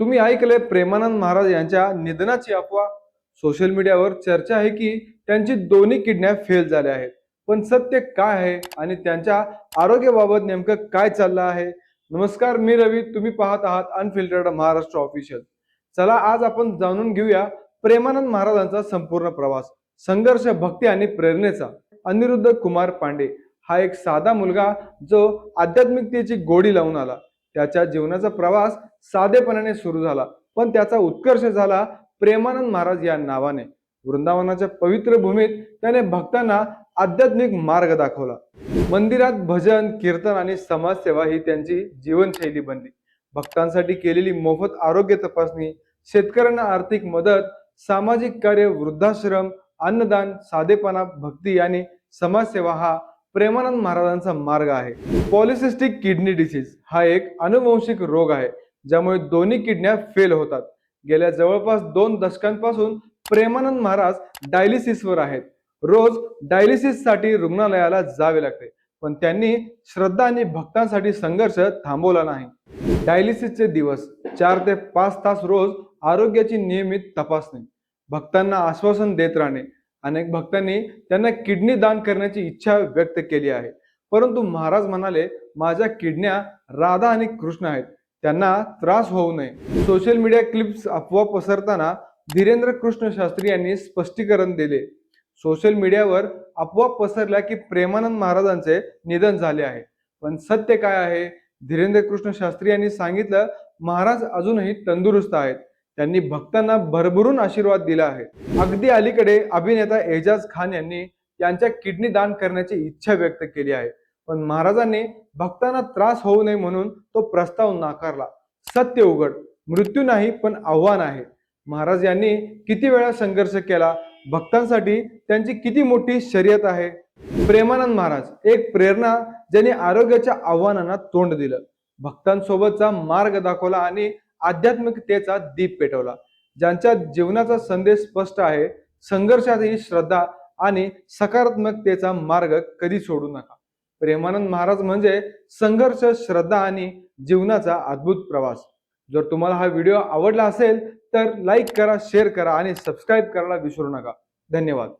तुम्ही ऐकले प्रेमानंद महाराज यांच्या निधनाची अफवा. सोशल मीडियावर चर्चा आहे की त्यांची दोन्ही किडनॅप फेल झाल्या आहेत. पण सत्य काय आहे आणि त्यांच्या आरोग्याबाबत नेमकं काय चाललं आहे? नमस्कार मी रवी. तुम्ही पाहत आहात अनफिल्टर्ड महाराष्ट्र ऑफिशियल चला आज आपण जाणून घेऊया प्रेमानंद महाराजांचा संपूर्ण प्रवास संघर्ष भक्ती आणि प्रेरणेचा. अनिरुद्ध कुमार पांडे हा एक साधा मुलगा जो आध्यात्मिकतेची गोडी लावून आला. त्याच्या जीवनाचा प्रवास साधेपणाने सुरू झाला. पण त्याचा उत्कर्ष झाला प्रेमानंद महाराज या नावाने. वृंदावनाच्या पवित्र भूमीत त्याने भक्तांना आध्यात्मिक मार्ग दाखवला. मंदिरात भजन कीर्तन आणि समाजसेवा ही त्यांची जीवनशैली बनली. भक्तांसाठी केलेली मोफत आरोग्य तपासणी शेतकऱ्यांना आर्थिक मदत सामाजिक कार्य वृद्धाश्रम अन्नदान साधेपणा भक्ती आणि समाजसेवा हा प्रेमानंद महाराजांचा मार्ग आहे. पॉलिसिस्टिक किडनी डिसीज हा एक अनुवंशिक रोग आहे ज्यामुळे दोन्ही किडन्या फेल होतात. गेल्या जवळपास दोन दशकांपासून प्रेमानंद महाराज डायलिसिसवर आहेत. रोज डायलिसिससाठी रुग्णालयाला जावे लागते पण त्यांनी श्रद्धा आणि भक्तांसाठी संघर्ष थांबवला नाही. डायलिसिसचे दिवस चार ते पाच तास रोज आरोग्याची नियमित तपासणी भक्तांना आश्वासन देत राहणे अनेक भक्तांनी त्यांना किडनी दान करण्याची इच्छा व्यक्त केली आहे. परंतु महाराज म्हणाले माझ्या किडन्या राधा आणि कृष्ण आहेत. त्यांना त्रास होऊ नये. सोशल मीडिया क्लिप्स अफवा पसरताना धीरेंद्र कृष्ण शास्त्री यांनी स्पष्टीकरण दिले. सोशल मीडियावर अफवा पसरल्या की प्रेमानंद महाराजांचे निधन झाले आहे. पण सत्य काय आहे? धीरेंद्र कृष्ण शास्त्री यांनी सांगितलं महाराज अजूनही तंदुरुस्त आहेत. त्यांनी भक्तांना भरभरून आशीर्वाद दिला आहे. अगदी अलीकडे अभिनेता एजाज खान यांनी यांच्या किडनी दान करण्याची इच्छा व्यक्त केली आहे. पण महाराजांनी भक्तांना त्रास होऊ नये म्हणून तो प्रस्ताव नाकारला. सत्य उघड. मृत्यू नाही पण आव्हान आहे. महाराज यांनी किती वेळा संघर्ष केला? भक्तांसाठी त्यांची किती मोठी शर्यत आहे? प्रेमानंद महाराज एक प्रेरणा ज्यांनी आरोग्याच्या आव्हानांना तोंड दिलं. भक्तांसोबतचा मार्ग दाखवला आणि आध्यात्मिकतेचा दीप पेटवला ज्यांच्या जीवनाचा संदेश स्पष्ट आहे संघर्षातही श्रद्धा आणि सकारात्मकतेचा मार्ग कधी सोडू नका. प्रेमानंद महाराज म्हणजे संघर्ष श्रद्धा आणि जीवनाचा अद्भुत प्रवास. जर तुम्हाला हा व्हिडिओ आवडला असेल तर लाईक करा शेअर करा आणि सबस्क्राईब करायला विसरू नका. धन्यवाद.